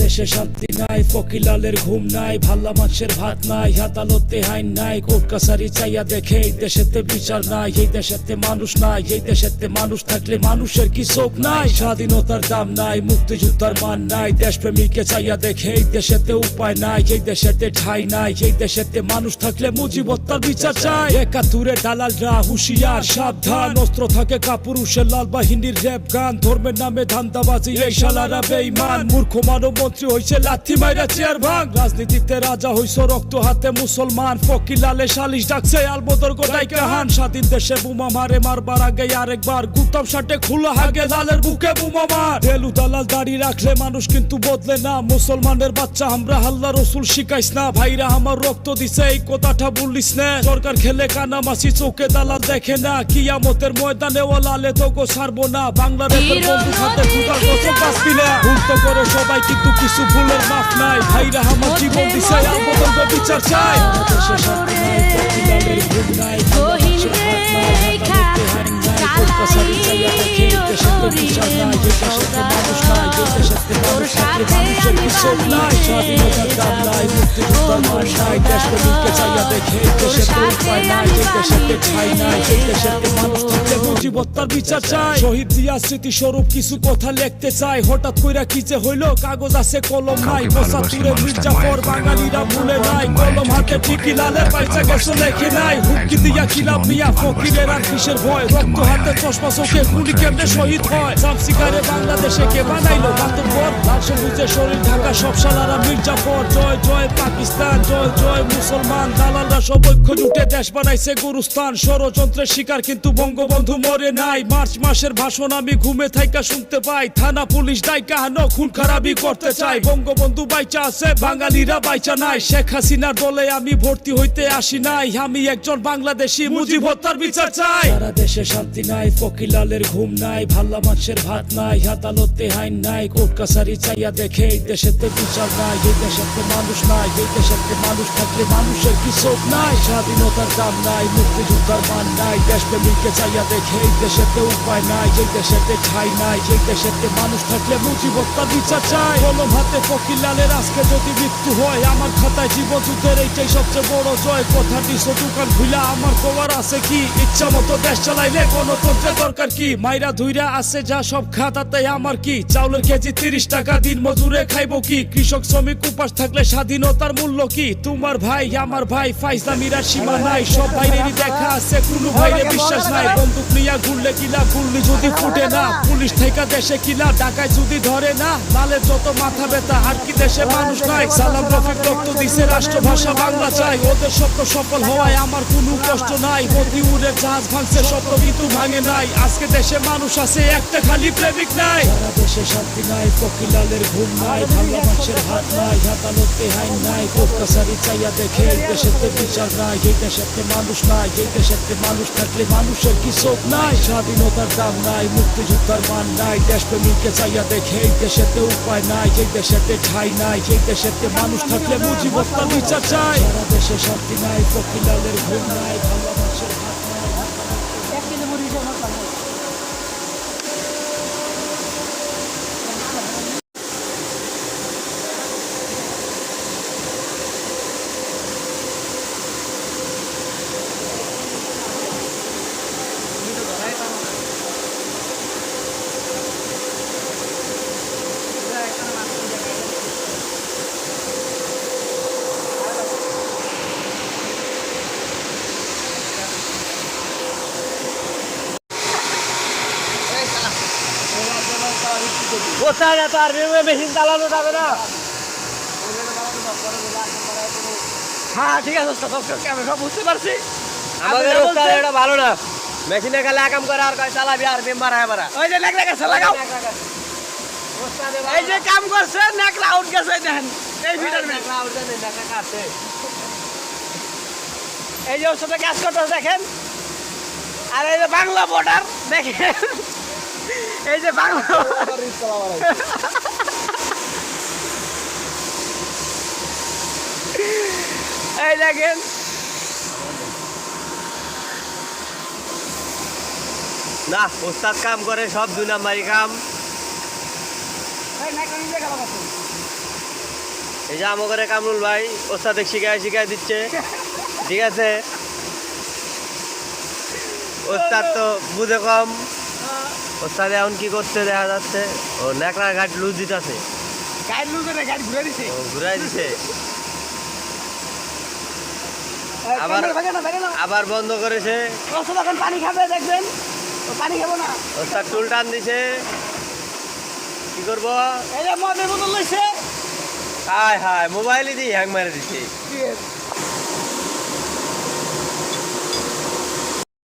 দেশে শান্তি নাই, ফকিলালের ঘুম নাই, ভাল্লা মাছের ভাত নাই, আদালতে আইন নাই, কোর্ট কাছারি চাইয়া দেখে এই দেশেতে বিচার নাই, এই দেশেতে মানুষ নাই, এই দেশেতে মানুষ থাকলে মানুষের কি চোখ নাই? স্বাধীনতার দাম নাই, মুক্তিযোদ্ধার মান নাই দেশপ্রেমীকে চাইয়া দেখে এই দেশেতে উপায় নাই, এই দেশেতে ঠাই নাই, এই দেশেতে মানুষ থাকলে মুজিবত্তার বিচার চাই। একাত্তরে দালালরা হুশিয়ার, সাবধান, অস্ত্র থাকে কাপুরুষের লাল বাহিনীর র্যাব গান, ধর্মের নামে ধান্দাবাজি, এই শালারা বেইমান মূর্খ মন্ত্রী হইছে লাথি মাইরা চেয়ার ভাঙ। রাজনীতিতে রাজা হইছ রক্ত হাতে মুসলমান। ফকির লালে সালিশ ডাকছে আলবদর গোটাই কাহান। স্বাধীন দেশে বুমা মারে মারবার আগে আরেকবার। গুতাম খোলা হাগে লালের বুকে বুমা মার। দেলু দালাল দাড়ি রাখলে মানুষ কিন্তু বদলে না। মুসলমানের বাচ্চা আমরা হাল্লা রসুল শিখাইস না। ভাইরা আমার রক্ত দিছে এই কথাটা বললিস না। সরকার খেলে কানামাসি চোখে দালাল দেখে না। কিয়ামতের ময়দানে ও লালে তোকে ছাড়বো না। বাংলাদেশের বন্ধু ফুটার বছর বাঁচবি না। ভুল তো করে সবাই কিন্তু কিছু ভুলের মাফ নাই। ভাইরা আমার জীবন দিছে আলবদল বিচার চাই। দেশে শান্তি নাই ফকিলালের ঘুম নাই মানুষের হাত শহীদ দিয়া স্মৃতিস্বরূপ কিছু কথা লিখতে চাই হঠাৎ কইরা কি যে হইল কাগজ আছে কলম নাই পঁচাত্তরে মির্জাফর বাঙালিরা ভুলে নাই কলম হাতে ঠিকই লালের পাইচা গেছে লেখে নাই হুমকি দিয়া খিলাম মিয়া ফকিরের আর কিসের ভয় রক্ত হাতে চশমা চোখে গুলি কেমনে শহীদ হয় সামসিকারে বাংলাদেশে কে বানাইলো বাতুর পর লাল সবুজে শরীর ঢাকা, সব সালারা মির্জাফর, জয় জয়, পাকিস্তান, জয় জয়, মুসলমান, দালালরা সব ঐক্য জুটে দেশ বানাইছে গুরুস্থান। ষড়যন্ত্রের শিকার কিন্তু বঙ্গবন্ধু মরে নাই। মার্চ মাসের ভাষণ আমি ঘুমে থাইকা শুনতে পাই। থানা পুলিশ দায়িকা হানো খুন খারাপি করতে চাই। বঙ্গবন্ধু বাইচা আছে, বাঙালিরা বাইচা নাই। শেখ হাসিনার দলে আমি ভর্তি হইতে আসি নাই। আমি একজন বাংলাদেশি, মুজিব হত্যার বিচার চাই। সারা দেশে শান্তি নাই ফকিলালের ঘুম নাই, ভাল্লা মাছের ভাত নাই আদালতে আইন নাই, কোর্ট কাছারি চাইয়া দেখে দেশেতে বিচার নাই, এই দেশেতে মানুষ নাই, এই দেশেতে মানুষ থাকলে মানুষের কি চোখ নাই? স্বাধীনতার দাম নাই, মুক্তিযোদ্ধার মান নাই দেশপ্রেমীকে চাইয়া দেখে এই দেশেতে উপায় নাই, এই দেশেতে ঠাই নাই, এই দেশেতে মানুষ থাকলে মুজিবত্তার বিচার চাই। কলম হাতে ফকিলালের আজকে যদি মৃত্যু হয়, আমার খাতায় জীবন যুদ্ধের এইটাই সবচেয়ে বড় জয়। কথা দিস দোকান খুলা আমার কবার আছে কি? ইচ্ছা মতো দেশ চালাইলে গণতন্ত্রের দরকার কি? মাইরা ধুইরা আছে যা সব খাতাতে, আমার কি? চাউলের কেজি তিরিশ টাকা, দিন মজুরে খাইবো কি? কৃষক শ্রমিক উপাস থাকলে স্বাধীনতার মূল্য কি? তোমার ভাই, আমার ভাই, ফাইজলামিরা সীমা নাই, সব বাইরেরই দেখা আছে, কোনো ভাইরে বিশ্বাস নাই। বন্দুক নিয়া ঘুরলে কিলা গুল্লি যদি ফুটে না? পুলিশ থেকে দেশে কিলা, ডাকায় যদি ধরে না? লালের যত মাথা ব্যথা, আর কি দেশে মানুষ নাই? সালাম রফিক রক্ত দিছে, রাষ্ট্রভাষা বাংলা চাই। ওদের স্বপ্ন সফল হওয়ায় আমার কোনো কষ্ট নাই। মতি উড়ে জাহাজ ভাঙছে, স্বপ্ন কিন্তু ভাঙে নাই। আজকে দেশে মানুষ আছে, একটা খালি প্রেমিক নাই। দেশে শান্তি নাই ফকিলালের ঘুম নাই ভালো মানুষের হাত নাই আদালতে আইন নাই কোর্ট কাছারি চাইয়া দেখে এই দেশেতে বিচার নাই এই দেশেতে মানুষ নাই এই দেশেতে মানুষ থাকলে মানুষের কি চোখ নাই স্বাধীনতার দাম নাই মুক্তিযোদ্ধার মান নাই দেশপ্রেমীকে চাইয়া দেখে এই দেশেতে উপায় নাই এই দেশেতে ঠাই নাই এই দেশেতে মানুষ থাকলে মুজিবত্তার বিচার চাই। সারা দেশে শান্তি নাই ফকিলালের ঘুম নাই ভালো মানুষের হাত নাই কোথায় না তার মেশিন চালানো যাবে না? হ্যাঁ ঠিক আছে আমি সব বুঝতে পারছি। আমাদের ওস্তাদ এটা ভালো না। মেশিনে খালি আকাম করে আর কয় চালাবি আর মেম্বার হয় মারা ওই যে নেক নেক আছে লাগাও। এই যে কাম করছে নেক আউট গেছে এই দেখেন এই ভিটার এই যে ওর সাথে কাজ করতে দেখেন। আর এই যে বাংলা বর্ডার দেখেন। এই যে বাংলা এই দেখেন। না ওস্তাদ কাম করে সব দুই নাম্বারই কাম। এই যে আমাকে কামরুল ভাই ওস্তাদ শিখায় শিখাই দিচ্ছে। ঠিক আছে? ওস্তাদ তো বুঝে কম। ওস্তাদ এখন কি করতে দেখা যাচ্ছে? ও ন্যাকড়া ঘাট লুজ দিতেছে। গাড়ি লুজ গাড়ি ঘুরে দিছে। ও ঘুরাই দিছে। আবার- আবার বন্ধ করেছে। এখন পানি খাবে দেখবেন। ও পানি খাব না। ওস্তাদ টুল টান দিছে। কি করব? এই যে মদের বোতল লইছে। হায় হায় মোবাইলই দিয়ে হ্যাং মারে এর?